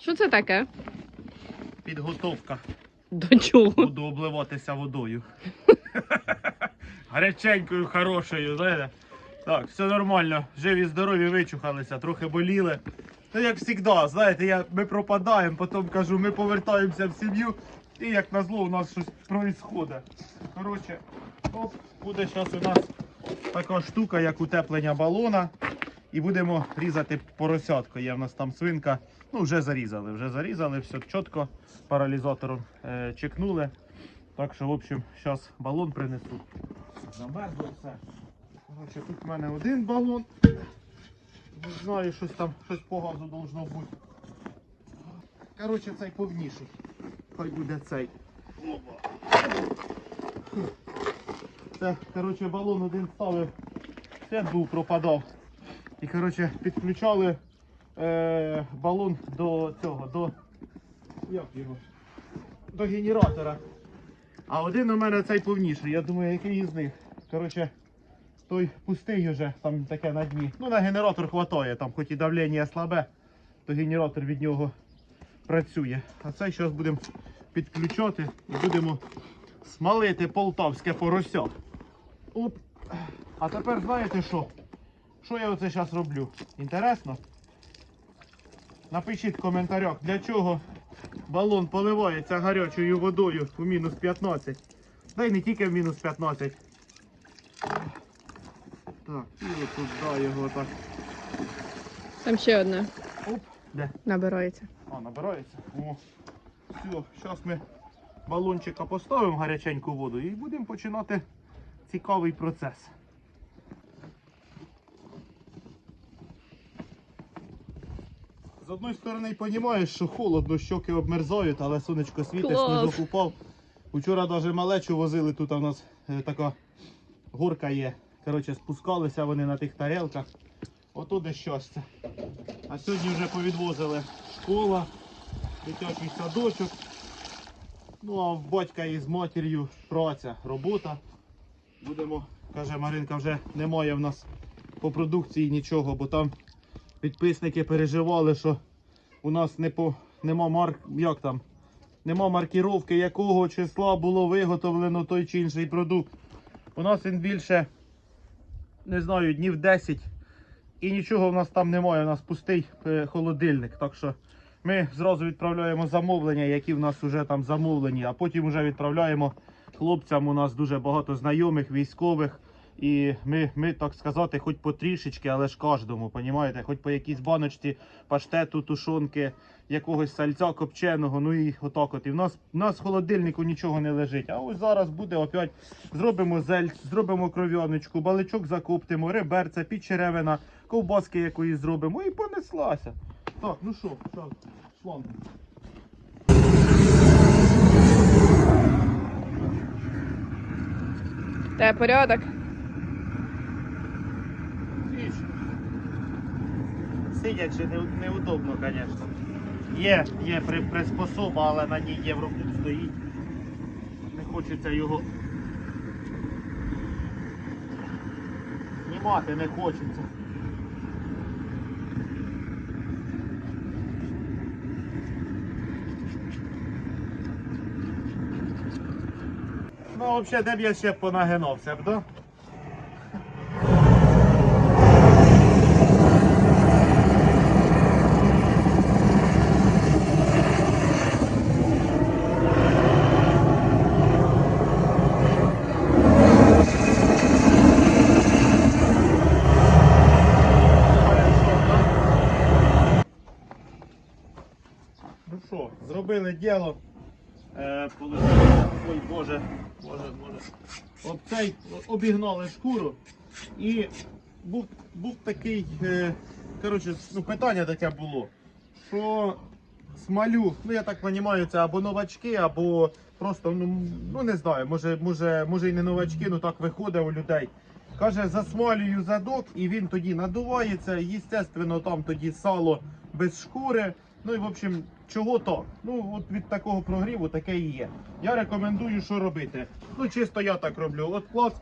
Що це таке? Підготовка. До чого? Буду обливатися водою. Гаряченькою, хорошою, знаєте. Так, все нормально. Живі, здорові, вичухалися, трохи боліли. Ну, як завжди, знаєте, я, ми пропадаємо, потім кажу, ми повертаємося в сім'ю, і як назло у нас щось відбувається. Коротше, оп, буде зараз у нас така штука, як утеплення балона. І будемо різати поросятку. Є в нас там свинка. Ну, вже зарізали, вже зарізали, все чітко. Паралізатором е, чекнули. Так що, в общем, зараз балон принесу. Замерзло все. Коротше, тут в мене один балон. Не знаю, щось там, щось по газу должно бути. Коротше, цей повніший. Хай буде цей. Це, коротше, балон один ставив. Свят був пропадав. І коротше, підключали е, балон до цього, до. Як його? До генератора. А один у мене цей повніший. Я думаю, який із них. Коротше, той пустий вже, там таке на дні. Ну, на генератор хватає, там хоч і давлення слабе, то генератор від нього працює. А цей зараз будемо підключати і будемо смалити полтавське порося. Оп. А тепер знаєте що? Що я оце зараз роблю? Інтересно? Напишіть в коментарях, для чого балон поливається гарячою водою у мінус 15. Та й не тільки в мінус 15. Так, і отут да, його так. Там ще одне Оп, де? набирається. А, набирається. О. Все, зараз ми балончика поставимо гаряченьку воду і будемо починати цікавий процес. З одної сторони розумієш, що холодно, щоки обмерзають, але сонечко світить, Клас. сніжок упав. Вчора навіть малечу возили, тут у нас е, така горка є. Коротше, спускалися вони на тих тарелках. Ото де щастя. А сьогодні вже повідвозили школа, дитячий садочок. Ну а в батька із матір'ю праця, робота. Будемо, каже Маринка, вже немає в нас по продукції нічого, бо там підписники переживали, що у нас не по, нема марк, як там, нема маркіровки, якого числа було виготовлено той чи інший продукт. У нас він більше, не знаю, днів 10 і нічого в нас там немає, у нас пустий е, холодильник. Так що ми зразу відправляємо замовлення, які в нас вже там замовлені, а потім вже відправляємо хлопцям. У нас дуже багато знайомих, військових. І ми, ми, так сказати, хоч по трішечки, але ж кожному, понімаєте, хоч по якійсь баночці паштету, тушонки, якогось сальця копченого, ну і отак от. І в нас, в нас в холодильнику нічого не лежить. А ось зараз буде опять зробимо зельць, зробимо кров'яночку, баличок закоптимо, реберця, підчеревина, ковбаски якоїсь зробимо і понеслася. Так, ну що, шланг. Те порядок. Сидячи не, неудобно, звісно. Є, є при, приспособа, але на ній Єврокуб стоїть. Не хочеться його. Знімати не хочеться. Ну, взагалі, де б я ще понагинався б, да? Ну що, зробили діло. Е. Ой, Боже, Боже, Боже. Об обігнали шкуру. І був, був такий, е, коротше, ну, питання таке було, що смалю, ну я так розумію, це або новачки, або просто, ну, ну не знаю, може, може, може і не новачки, ну так виходить у людей. Каже, засмалюю задок і він тоді надувається. Єстественно, там тоді сало без шкури. Ну і в общем, чого так? Ну от від такого прогріву таке і є. Я рекомендую, що робити. Ну чисто я так роблю. От клас,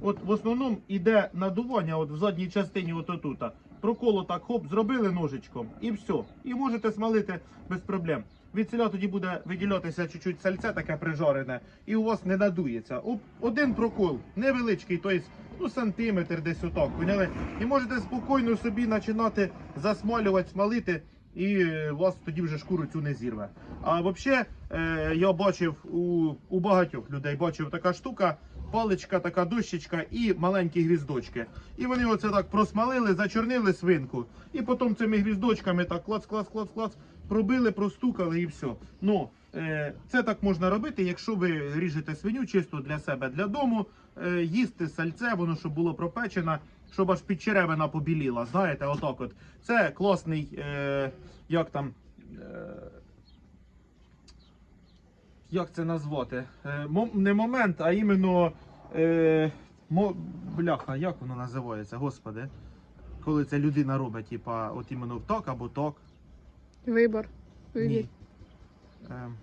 от в основному іде надування, от в задній частині, от отут. прокол отак, хоп, зробили ножичком і все. І можете смалити без проблем. Від ціля тоді буде виділятися чуть-чуть сальце таке прижарене, і у вас не надується. Один прокол, невеличкий, тобто ну, сантиметр десь отак, поняли? І можете спокійно собі починати засмалювати, смалити, і у вас тоді вже шкуру цю не зірве. А взагалі, е, я бачив у, у багатьох людей, бачив така штука, паличка, така дощечка і маленькі гвіздочки. І вони оце так просмалили, зачорнили свинку. І потім цими гвіздочками так клац, клац, клац, клац, пробили, простукали і все. Ну, е, це так можна робити, якщо ви ріжете свиню чисто для себе, для дому, е, їсти сальце, воно щоб було пропечено, щоб аж підчеревина побіліла. Знаєте, отак от. Це класний, е, як там. Е, як це назвати? Е, не момент, а іменно. Е, мо, бляха, як воно називається, господи? Коли це людина робить, типа, от іменно так або так. Вибор. Вибір. Ні. Ем,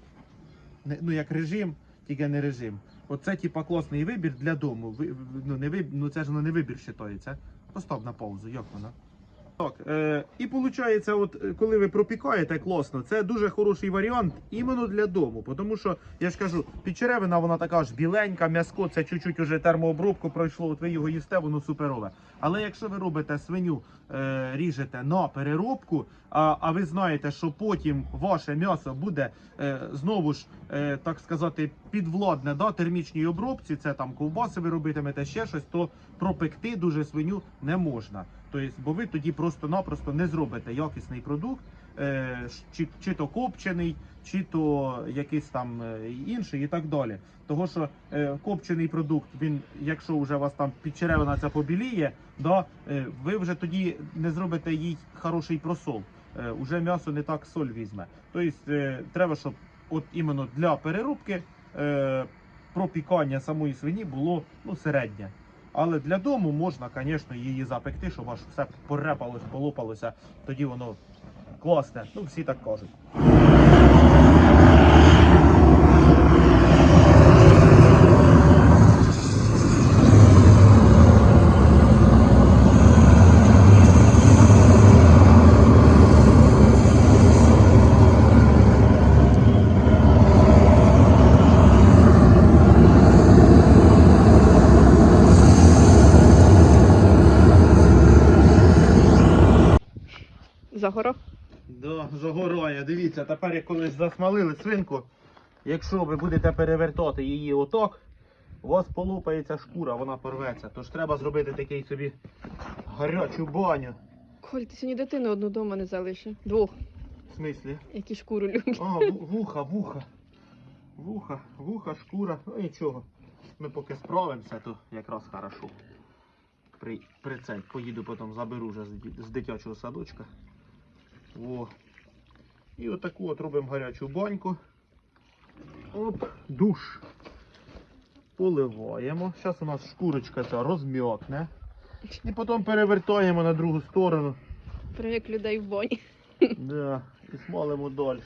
не, ну, як режим, тільки не режим. Оце, типа, класний вибір для дому. Ви, ну, не виб... ну це ж не вибір вважається. Постав на паузу, як воно? Так, е, і виходить, от е, коли ви пропікаєте класно, це дуже хороший варіант іменно для дому. Тому що, я ж кажу, підчеревина вона така ж біленька, м'яско це чуть-чуть уже термообробку пройшло, от ви його їсте, воно суперове. Але якщо ви робите свиню, е, ріжете на переробку, а, а ви знаєте, що потім ваше м'ясо буде е, знову ж, е, так сказати, підвладне да, термічній обробці, це там ковбаси ви робитимете ще щось, то пропекти дуже свиню не можна. Тобто, бо ви тоді просто-напросто не зробите якісний продукт, е, чи, чи то копчений, чи то якийсь там е, інший і так далі. Того що е, копчений продукт, він, якщо вже у вас там підчеревина ця побіліє, да, ви вже тоді не зробите їй хороший просол. Уже м'ясо не так соль візьме. Тобто треба, щоб от іменно для перерубки е, пропікання самої свині було ну, середнє. Але для дому можна, звісно, її запекти, щоб аж все порепалось, полопалося. Тоді воно класне. Ну, всі так кажуть. Дивіться, тепер як колись засмалили свинку. Якщо ви будете перевертати її отак, у вас полупається шкура, вона порветься. Тож треба зробити такий собі гарячу баню. Коль, ти сьогодні дитину одну дома не залишив. Двох, В смислі? які шкуру люблять. А, вуха, вуха. Вуха, вуха, шкура. Ну нічого. Ми поки справимося, то якраз хорошо. При, при цей. Поїду потім заберу вже з, з дитячого садочка. О. І отаку от робимо гарячу баньку. Оп, душ. Поливаємо. Зараз у нас шкурочка ця розм'якне. І потім перевертаємо на другу сторону. Прям як людей в бані. Да, і смалимо далі.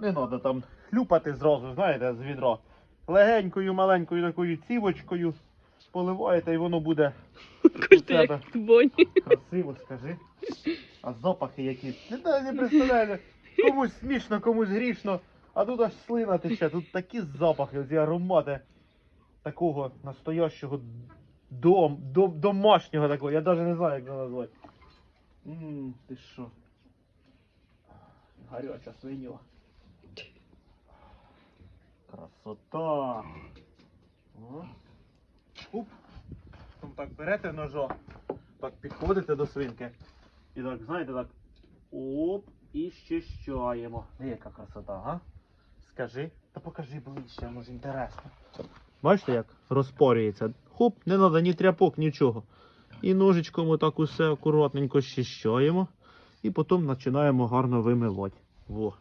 Не треба там хлюпати зразу, знаєте, з відра. Легенькою, маленькою такою цівочкою поливаєте і воно буде ти тебе. красиво, скажи. А запахи які. Не, представляю. Комусь смішно, комусь грішно. А тут аж слина тече, тут такі запахи, ці аромати такого настоящого дом, дом, домашнього такого. Я навіть не знаю, як це назвати. Ммм, ти що? Гаряча свиня. Красота. О. Уп. Потім так берете ножа, так підходите до свинки. І так, знаєте, так. Оп, і щищаємо. Яка красота, га? Скажи. Та покажи ближче, може інтересно. Бачите, як розпорюється. Хоп, не треба ні тряпок, нічого. І ножичком отак усе акуратненько щищаємо. І потім починаємо гарно вимивати. Во.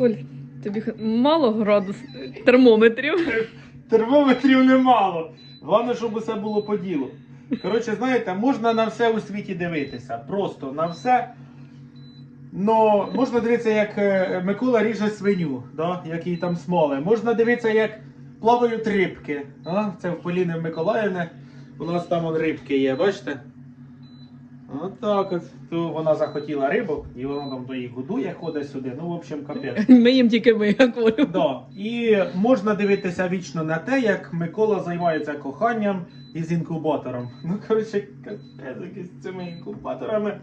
Коль, тобі мало градус термометрів. Термометрів немало. Головне, щоб усе було по ділу. Коротше, знаєте, можна на все у світі дивитися. Просто на все. Ну, можна дивитися, як е, Микола ріже свиню, да? як їй там смоли. Можна дивитися, як плавають рибки. А? Це в Поліни Миколаївни. У нас там он рибки є, бачите? От так от. То вона захотіла рибок, і вона там то їх годує, ходить сюди. Ну, в общем, капець. Ми їм тільки ми, Колю. Да. І можна дивитися вічно на те, як Микола займається коханням із інкубатором. Ну, коротше, капець з цими інкубаторами.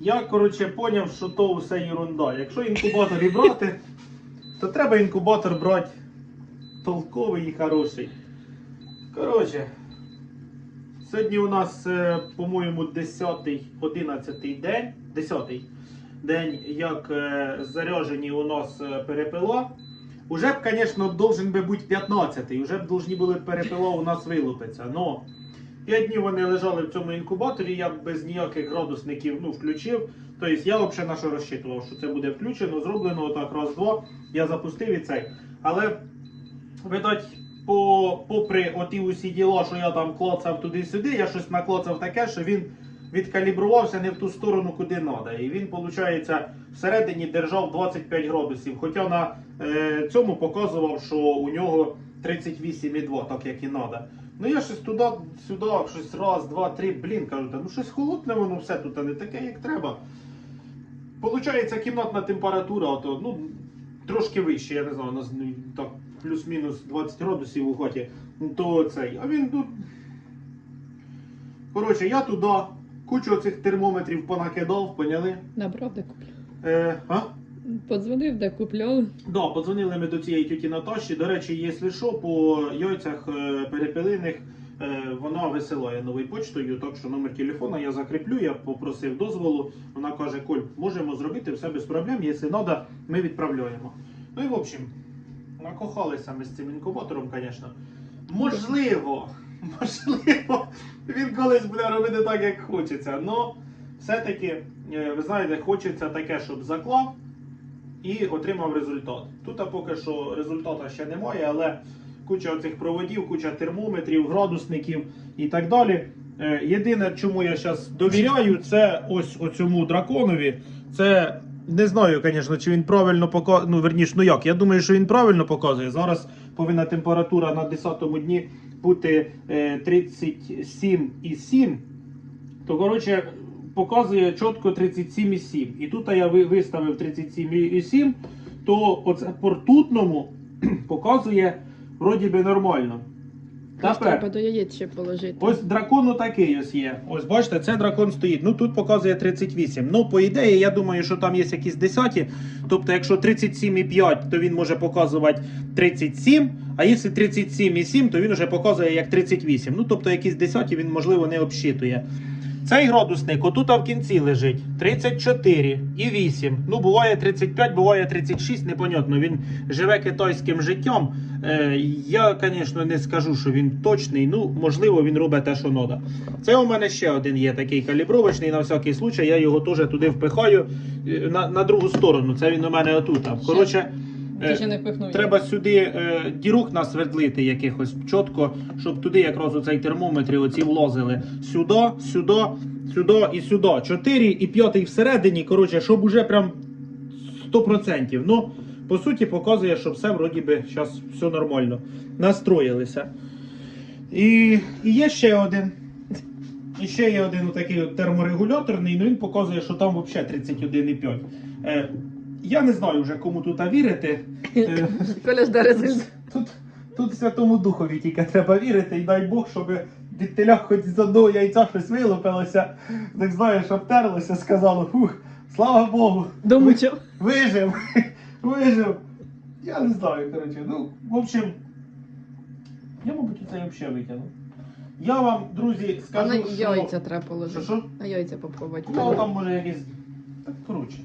Я, коротше, поняв, що то все ерунда. Якщо інкубатор і брати, то треба інкубатор брати толковий і хороший. Коротше, сьогодні у нас, е, по-моєму, 10-й, 11-й день. 10-й день, як е, заряжені у нас е, перепила. Уже б, звісно, должен би бути 15-й, вже б должні були перепила у нас вилупитися. Но 5 днів вони лежали в цьому інкубаторі, я б без ніяких градусників ну, включив. Тобто я взагалі на що розчитував, що це буде включено, зроблено отак раз-два. Я запустив і цей. Але, видать, по, попри оті усі діла, що я там клацав туди-сюди, я щось наклацав таке, що він відкалібрувався не в ту сторону, куди треба. І він, виходить, всередині держав 25 градусів. Хоча на е, цьому показував, що у нього 38,2, так як і треба. Ну я щось туди, сюди, щось раз, два, три, блін, кажу, ну щось холодне воно все тут, а не таке, як треба. Получається, кімнатна температура, ото, ну, трошки вище, я не знаю, ну, так, плюс-мінус 20 градусів у хаті, ну, то цей. А він тут. Коротше, я туди кучу цих термометрів понакидав, поняли? Набрав, де купляв. Е, а? Подзвонив, де купляли. Да, подзвонили ми до цієї тіті Наташі. До речі, якщо що, по яйцях е, перепелиних е, вона висилає новою почтою, так що номер телефона я закріплю, я попросив дозволу. Вона каже, Коль, можемо зробити все без проблем, якщо треба, ми відправляємо. Ну і в общем, накохалися ми з цим інкубатором, звісно. Можливо, можливо, він колись буде робити так, як хочеться. Но все-таки, е, ви знаєте, хочеться таке, щоб заклав і отримав результат. Тут поки що результату ще немає, але куча оцих проводів, куча термометрів, градусників і так далі. Е, Єдине, чому я зараз довіряю, це ось оцьому драконові. Це не знаю, звісно, чи він правильно показує. Ну, верніше, ну як. Я думаю, що він правильно показує. Зараз повинна температура на 10-му дні бути е, 37,7. То, коротше, показує чітко 37,7. І тут я виставив 37,7, то оце по ртутному показує вроді би нормально. Треба Тепер, до яєць ще положити. ось дракон такий ось є. Ось бачите, це дракон стоїть. Ну тут показує 38. Ну, по ідеї, я думаю, що там є якісь десяті. Тобто, якщо 37,5, то він може показувати 37. А якщо 37,7, то він вже показує як 38. Ну, тобто якісь десяті він, можливо, не обсчитує. Цей градусник отут в кінці лежить 34 і 8. Ну, буває 35, буває 36, непонятно. Він живе китайським життям. Е, я, звісно, не скажу, що він точний. Ну, можливо, він робить те, що треба. Це у мене ще один є такий калібровочний, на всякий случай. Я його теж туди впихаю е, на, на другу сторону. Це він у мене отут. Коротше. Е, Ти ще не впихнув. Треба сюди е, дірок насвердлити якихось чітко, щоб туди якраз оцей термометри оці влозили. Сюди, сюди, сюди і сюди. Чотири і п'ятий всередині, коротше, щоб уже прям 100%. Ну, по суті, показує, що все вроді би зараз все нормально. Настроїлися. І, і є ще один. І ще є один такий терморегуляторний, ну він показує, що там взагалі 31,5. Я не знаю вже кому тут вірити. Коля жде результат. Тут, тут Святому Духові тільки треба вірити, і дай Бог, щоб від теля хоч з одного яйця щось вилупилося, так знаєш, обтерлося, сказало, фух, слава Богу, Домучив. вижив, вижив. Я не знаю, коротше. Ну, в общем, я, мабуть, це взагалі витягну. Я вам, друзі, А скажу, на що... яйця треба положити. що? На яйця попробувати. Ну, там може якийсь. Так, коротше.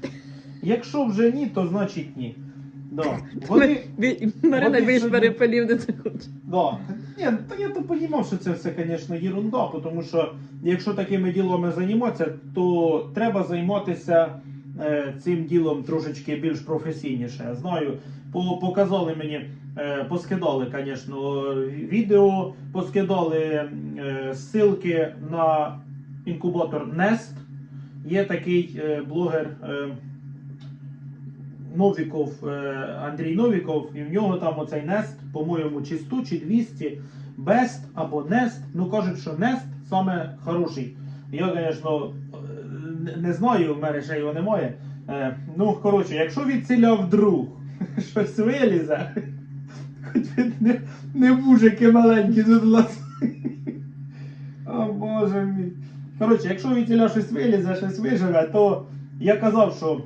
Якщо вже ні, то значить ні. Да. Вони, Марина Вони більш сьогодні- перепалів не це хоче. Да. Ні, та я то розумів, що це все, звісно, ерунда, тому що якщо такими ділами займатися, то треба займатися е, цим ділом трошечки більш професійніше. Я знаю, по- показали мені, е, поскидали, звісно, відео, поскидали е, ссылки на інкубатор Nest. Є такий е, блогер е, Новіков, е, Андрій Новіков, і в нього там оцей Nest, по-моєму, чи 100, чи 200, Best або Nest. Ну кажуть, що Nest саме хороший. Я, звісно, не- не знаю, в мене ще його немає. Е, Ну, коротше, якщо від ціля вдруг щось вилізе, хоч він не, не мужики маленькі тут у. О боже мій. Коротше, якщо від ціля щось вилізе, щось виживе, то я казав, що е,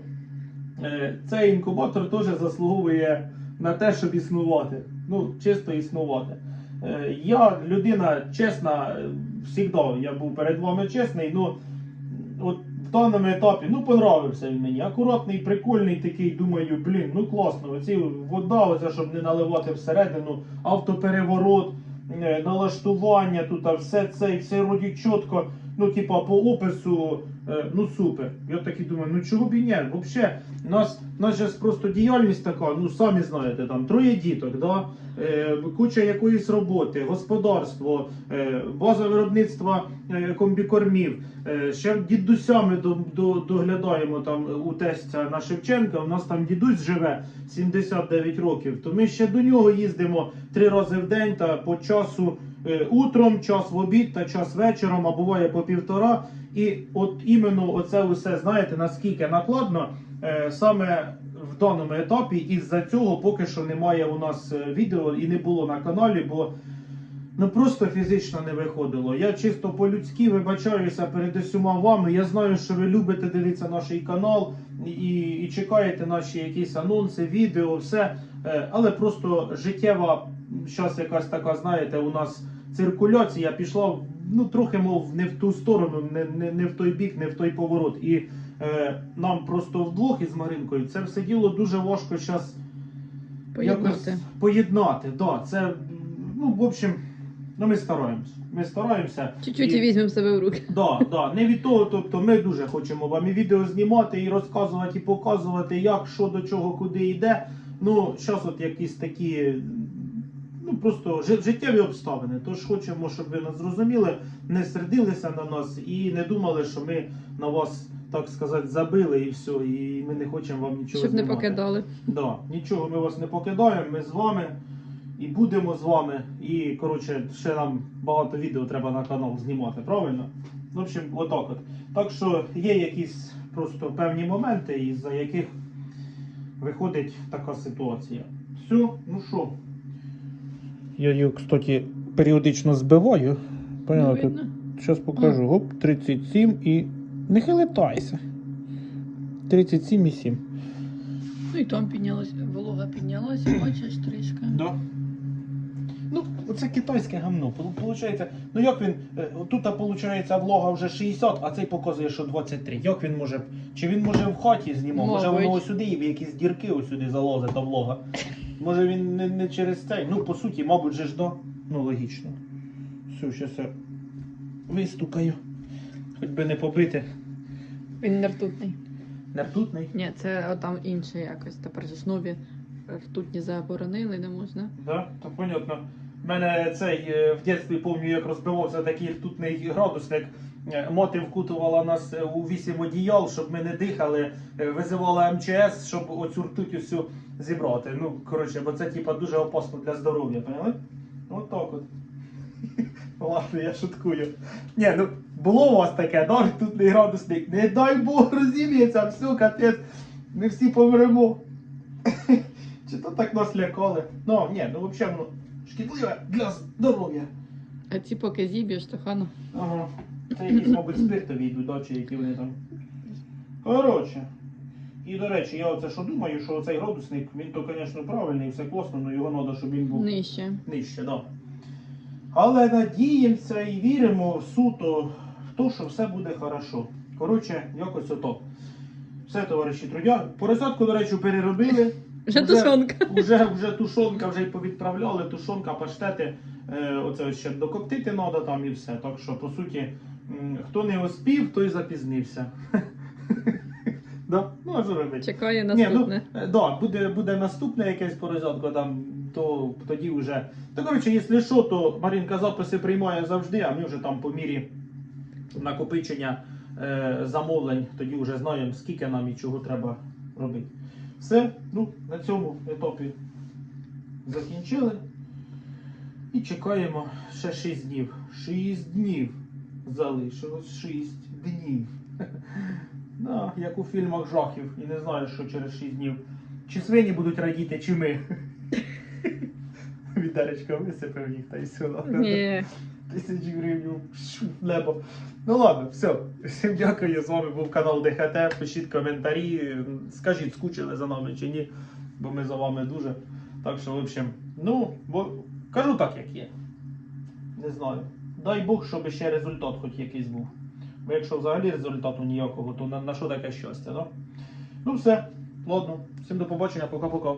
цей інкубатор теж заслуговує на те, щоб існувати. Ну, чисто існувати. Е, я людина чесна, завжди я був перед вами чесний, ну от в даному етапі ну понравився він мені. Акуратний, прикольний такий, думаю, блін, ну класно. Оці вода, оця, щоб не наливати всередину, автопереворот, е, налаштування, тут все це, все вроді чітко. Ну, типа, по опису, е, ну супер. Я такий думаю, ну чого б і ні? Взагалі, нас, нас же просто діяльність така, ну самі знаєте, там троє діток, да? е, куча якоїсь роботи, господарство, е, база виробництва е, комбікормів. Е, ще дідусями до, до, доглядаємо там у тестя на Шевченка. У нас там дідусь живе 79 років. То ми ще до нього їздимо три рази в день та по часу е, утром, час в обід та час вечором, а буває по півтора. І от іменно оце усе знаєте наскільки накладно е, саме в даному етапі, із-за цього поки що немає у нас е, відео і не було на каналі, бо ну просто фізично не виходило. Я чисто по-людськи вибачаюся перед усіма вами. Я знаю, що ви любите дивитися наш канал і, і чекаєте наші якісь анонси, відео, все. Е, Але просто життєва зараз якась така, знаєте, у нас циркуляція пішла ну трохи мов не в ту сторону, не, не, не в той бік, не в той поворот. І е, нам просто вдвох із Маринкою це все діло дуже важко зараз якось Поєднати. поєднати. Да, це, ну, в общем, ну, ми стараємось. Ми стараємося. Чуть-чуть І- і візьмемо себе в руки. Да, да, не від того, тобто ми дуже хочемо вам і відео знімати, і розказувати, і показувати, як, що до чого, куди йде. Ну, зараз от якісь такі, ну просто життєві обставини. Тож хочемо, щоб ви нас зрозуміли, не сердилися на нас і не думали, що ми на вас, так сказати, забили і все, і ми не хочемо вам нічого Щоб не покидали. Да, нічого ми вас не покидаємо, ми з вами і будемо з вами. І коротше, ще нам багато відео треба на канал знімати, правильно? В общем, отак от. Так що є якісь просто певні моменти, із-за яких виходить така ситуація. Все, ну що? Я її, кстати, періодично збиваю. Не видно. Зараз покажу. Гоп, 37 і. Не хилитайся. 37,7. Ну і там піднялась, волога піднялася, бачиш трішки. Да. Ну, оце китайське гамно. Получається, ну як він. е, Тут виходить влога вже 60, а цей показує, що 23. Як він може. Чи він може в хаті знімав? Може воно ось сюди в якісь дірки ось сюди залазить та влога. Може він не, не через цей. Ну, по суті, мабуть, же ж да. Ну, логічно. Все, щас я вистукаю. Хоч би не побити. Він не ртутний. Не ртутний. Ні, це там інше якось. Тепер ж нові ртутні заборонили, не можна. Да, то понятно. У мене цей е, в дитинстві пам'ятаю, як розбивався такий ртутний градусник. Е, Мати вкутувала нас е, у вісім одіял, щоб ми не дихали, визивала МЧС, щоб оцю ртуть усю зібрати. Ну, коротше, бо це типа дуже опасно для здоров'я, поняли? От так от. Ладно, я шуткую. Ні, ну було у вас таке, да, ртутний градусник. Не дай Бог розіб'ється, все, капець. Ми всі помремо. Чи то так нас лякали? Ну, ні, ну взагалі воно шкідливе для здоров'я. А ці поки зіб'єш, то хано. Ага. Це якісь, мабуть, спиртові йдуть, да, чи які вони там. Коротше. І до речі, я оце що думаю, що цей градусник, він то, звісно, правильний, все класно, але його треба, щоб він був Нижче. нижче, да. Але надіємося і віримо в суто в те, що все буде хорошо. Коротше, якось ото. Все, товариші трудя. Поросятку, до речі, переробили. Вже Вже- тушонка. Уже, вже тушонка вже й повідправляли, тушонка, паштети. Е, оце ось ще докоптити треба там і все. Так що, по суті, хто не успів, той запізнився. Да? Ну, а що робити? Чекає Ні, наступне. ну, е, да, буде, буде наступне якесь порозятко там, то тоді вже. Та коротше, якщо що, то Марінка записи приймає завжди, а ми вже там по мірі накопичення е, замовлень, тоді вже знаємо, скільки нам і чого треба робити. Все, ну, на цьому етапі закінчили. І чекаємо ще 6 днів. 6 днів залишилось 6 днів. Да, як у фільмах жахів. І не знаю, що через 6 днів. Чи свині будуть радіти, чи ми. Відеречка висипав їх та й все. Ні. Тисячі гривень небо. Ну ладно, все. Всім дякую. З вами був канал ДХТ. Пишіть коментарі. Скажіть, скучили за нами чи ні. Бо ми за вами дуже. Так що, в общем, ну, бо кажу так, як є. Не знаю. Дай Бог, щоб ще результат хоч якийсь був. Бо якщо взагалі результату ніякого, то на, на що таке щастя, да? Ну все, ладно. Всім до побачення, пока-пока.